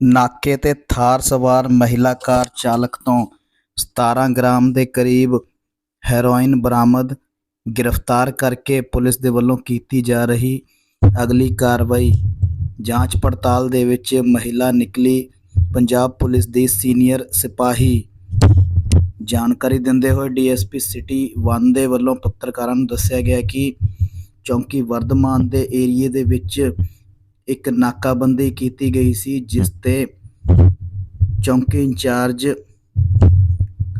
ਨਾਕੇ ਤੇ ਥਾਰ ਸਵਾਰ ਮਹਿਲਾ ਕਾਰ ਚਾਲਕ ਤੋਂ 17 ਗ੍ਰਾਮ ਦੇ ਕਰੀਬ ਹੈਰੋਇਨ ਬਰਾਮਦ ਗ੍ਰਿਫਤਾਰ ਕਰਕੇ ਪੁਲਿਸ ਦੇ ਵੱਲੋਂ ਕੀਤੀ ਜਾ ਰਹੀ ਅਗਲੀ ਕਾਰਵਾਈ। ਜਾਂਚ ਪੜਤਾਲ ਦੇ ਵਿੱਚ ਮਹਿਲਾ ਨਿਕਲੀ ਪੰਜਾਬ ਪੁਲਿਸ ਦੀ ਸੀਨੀਅਰ ਸਿਪਾਹੀ। ਜਾਣਕਾਰੀ ਦਿੰਦੇ ਹੋਏ ਡੀਐਸਪੀ ਸਿਟੀ 1 ਦੇ ਵੱਲੋਂ ਪੱਤਰਕਾਰਾਂ ਨੂੰ ਦੱਸਿਆ ਗਿਆ ਕਿ ਚੌਂਕੀ ਵਰਧਮਾਨ ਦੇ ਏਰੀਏ ਦੇ ਵਿੱਚ ਇੱਕ ਨਾਕਾਬੰਦੀ ਕੀਤੀ ਗਈ ਸੀ, ਜਿਸ ਤੇ ਚੌਂਕੀ ਇੰਚਾਰਜ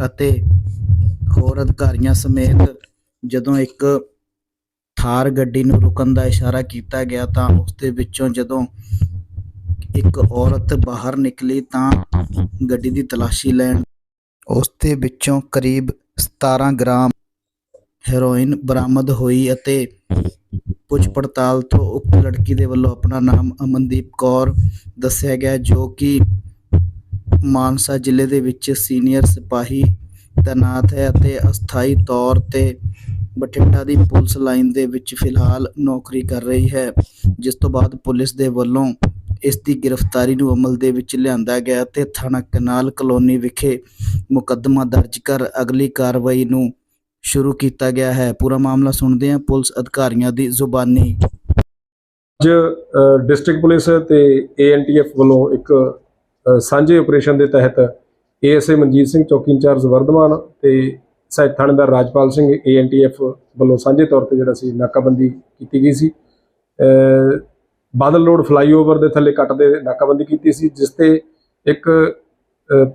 ਅਤੇ ਹੋਰ ਅਧਿਕਾਰੀਆਂ ਸਮੇਤ ਜਦੋਂ ਇੱਕ ਥਾਰ ਗੱਡੀ ਨੂੰ ਰੁਕਣ ਦਾ ਇਸ਼ਾਰਾ ਕੀਤਾ ਗਿਆ ਤਾਂ ਉਸ ਦੇ ਵਿੱਚੋਂ ਜਦੋਂ ਇੱਕ ਔਰਤ ਬਾਹਰ ਨਿਕਲੀ ਤਾਂ ਗੱਡੀ ਦੀ ਤਲਾਸ਼ੀ ਲੈਣ ਉਸ ਦੇ ਵਿੱਚੋਂ ਕਰੀਬ 17 ਗ੍ਰਾਮ ਹੈਰੋਇਨ ਬਰਾਮਦ ਹੋਈ ਅਤੇ ਪੁੱਛ ਪੜਤਾਲ ਤੋਂ ਉਕਤ ਲੜਕੀ ਦੇ ਵੱਲੋਂ ਆਪਣਾ ਨਾਮ ਅਮਨਦੀਪ ਕੌਰ ਦੱਸਿਆ ਗਿਆ, ਜੋ ਕਿ ਮਾਨਸਾ ਜ਼ਿਲ੍ਹੇ ਦੇ ਵਿੱਚ ਸੀਨੀਅਰ ਸਿਪਾਹੀ ਤੈਨਾਤ ਹੈ ਅਤੇ ਅਸਥਾਈ ਤੌਰ ਤੇ ਬਠਿੰਡਾ ਦੀ ਪੁਲਿਸ ਲਾਈਨ ਦੇ ਵਿੱਚ ਫਿਲਹਾਲ ਨੌਕਰੀ ਕਰ ਰਹੀ ਹੈ, ਜਿਸ ਤੋਂ ਬਾਅਦ ਪੁਲਿਸ ਦੇ ਵੱਲੋਂ ਇਸ ਦੀ ਗ੍ਰਿਫਤਾਰੀ ਨੂੰ ਅਮਲ ਦੇ ਵਿੱਚ ਲਿਆਂਦਾ ਗਿਆ ਤੇ ਥਾਣਾ ਕਨਾਲ ਕਲੋਨੀ ਵਿਖੇ ਮੁਕੱਦਮਾ ਦਰਜ ਕਰ ਅਗਲੀ ਕਾਰਵਾਈ ਨੂੰ ਸ਼ੁਰੂ ਕੀਤਾ ਗਿਆ ਹੈ। ਪੂਰਾ ਮਾਮਲਾ ਸੁਣਦੇ ਹਾਂ ਪੁਲਿਸ ਅਧਿਕਾਰੀਆਂ ਦੀ ਜ਼ੁਬਾਨੀ। ਅੱਜ ਡਿਸਟ੍ਰਿਕਟ ਪੁਲਿਸ ਤੇ ਏਐਨਟੀਐਫ ਵੱਲੋਂ ਇੱਕ ਸਾਂਝੇ ਆਪਰੇਸ਼ਨ ਦੇ ਤਹਿਤ ਏਐਸਏ ਮਨਜੀਤ ਸਿੰਘ ਚੌਕੀ ਇੰਚਾਰਜ ਵਰਧਮਾਨ ਤੇ ਸਹਾਇਕ ਥਾਣੇਦਾਰ ਰਾਜਪਾਲ ਸਿੰਘ ਏਐਨਟੀਐਫ ਵੱਲੋਂ ਸਾਂਝੇ ਤੌਰ ਤੇ ਜਿਹੜਾ ਸੀ ਨਾਕਾਬੰਦੀ ਕੀਤੀ ਗਈ ਸੀ। ਬਾਦਲ ਰੋਡ ਫਲਾਈਓਵਰ ਦੇ ਥੱਲੇ ਕੱਟ ਦੇ ਨਾਕਾਬੰਦੀ ਕੀਤੀ ਸੀ ਜਿਸ ਤੇ ਇੱਕ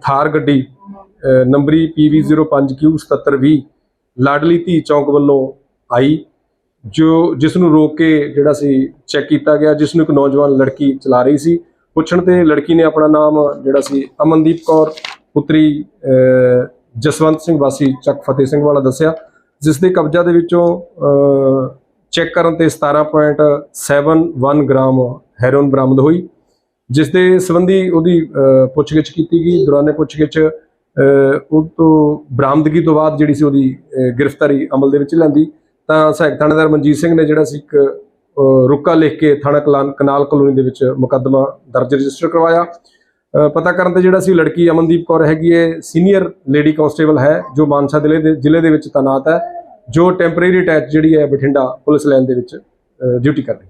ਥਾਰ ਗੱਡੀ ਅ, ਨੰਬਰੀ PV05Q7720 ਲਾਡਲੀ ਧੀ ਚੌਂਕ ਵੱਲੋਂ ਆਈ, ਜੋ ਜਿਸ ਨੂੰ ਰੋਕ ਕੇ ਜਿਹੜਾ ਸੀ ਚੈੱਕ ਕੀਤਾ ਗਿਆ ਜਿਸ ਨੂੰ ਇੱਕ ਨੌਜਵਾਨ ਲੜਕੀ ਚਲਾ ਰਹੀ ਸੀ। ਪੁੱਛਣ ਤੇ ਲੜਕੀ ਨੇ ਆਪਣਾ ਨਾਮ ਜਿਹੜਾ ਸੀ ਅਮਨਦੀਪ ਕੌਰ, ਪੁੱਤਰੀ ਜਸਵੰਤ ਸਿੰਘ ਵਾਸੀ ਚੱਕ ਫਤਿਹ ਸਿੰਘ ਵਾਲਾ ਦੱਸਿਆ, ਜਿਸ ਦੇ ਕਬਜ਼ਾ ਦੇ ਵਿੱਚੋਂ ਚੈੱਕ ਕਰਨ ਤੇ 17.71 ਗ੍ਰਾਮ ਹੈਰੋਇਨ ਬਰਾਮਦ ਹੋਈ, ਜਿਸ ਦੇ ਸੰਬੰਧੀ ਉਹਦੀ ਪੁੱਛਗਿੱਛ ਕੀਤੀ ਗਈ। ਦੌਰਾਨੇ ਪੁੱਛਗਿੱਛ ਉਹ ਤੋਂ ਬਰਾਮਦਗੀ ਤੋਂ ਬਾਅਦ ਜਿਹੜੀ ਸੀ ਉਹਦੀ ਗ੍ਰਿਫਤਾਰੀ ਅਮਲ ਦੇ ਵਿੱਚ ਲੈਂਦੀ, ਤਾਂ ਸਹਾਇਕ ਥਾਣੇਦਾਰ ਮਨਜੀਤ ਸਿੰਘ ਨੇ ਜਿਹੜਾ ਸੀ ਇੱਕ ਰੁਕਾ ਲਿਖ ਕੇ ਥਾਣਾ ਕਲਾਨ ਕਨਾਲ ਕਲੋਨੀ ਦੇ ਵਿੱਚ ਮੁਕੱਦਮਾ ਦਰਜ ਰਜਿਸਟਰ ਕਰਵਾਇਆ। ਪਤਾ ਕਰਨ ਤੇ ਜਿਹੜਾ ਸੀ ਲੜਕੀ ਅਮਨਦੀਪ ਕੌਰ ਹੈਗੀ ਹੈ ਸੀਨੀਅਰ ਲੇਡੀ ਕਾਂਸਟੇਬਲ ਹੈ, ਜੋ ਮਾਨਸਾ ਜ਼ਿਲ੍ਹੇ ਦੇ ਜ਼ਿਲ੍ਹੇ ਦੇ ਵਿੱਚ ਤਾਇਨਾਤ ਹੈ, ਜੋ ਟੈਂਪਰੇਰੀ ਅਟੈਚ ਜਿਹੜੀ ਹੈ ਬਠਿੰਡਾ ਪੁਲਿਸ ਲਾਈਨ ਦੇ ਵਿੱਚ ਡਿਊਟੀ ਕਰ ਰਹੀ